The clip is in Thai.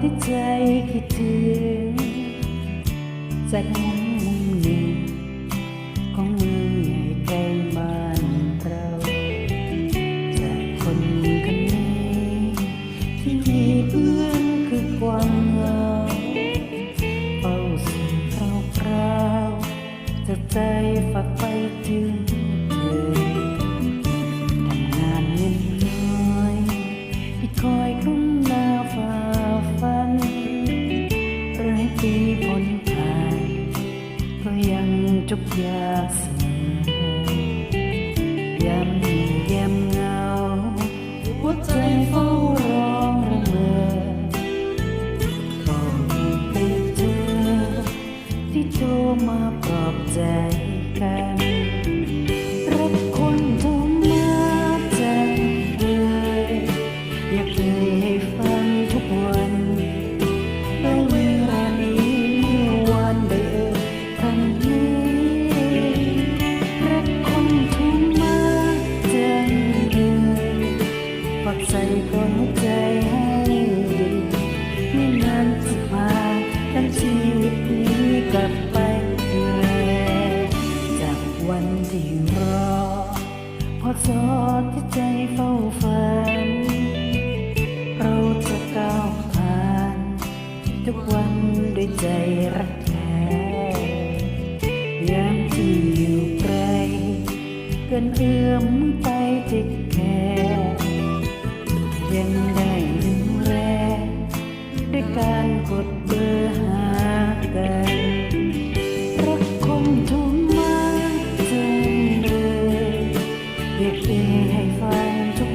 ที่ใจคิดถึงจากมุมหนึ่งของเมืองใหญ่ไกลบ้านเราจากคนคนนี้ที่มีเพื่อนคือความเหงาเฝ้าสิ่งคราๆจะใจฝากไปถึง ยังจุกยากเสมอยามเหนื่อยยามเหงาหัวใจเฝ้ารองระเมอก็มีแต่เธอที่โทรมาปลอบใจกัน รอพอสอที่ใจเฝ้าฝัน เราจะก้าวผ่าน ทุกวันด้วยใจรักแท้ยามที่อยู่ไกลเกินเอื้อมไปติดแค่ยังได้ดูแลด้วยการกด ให้ฝันทุก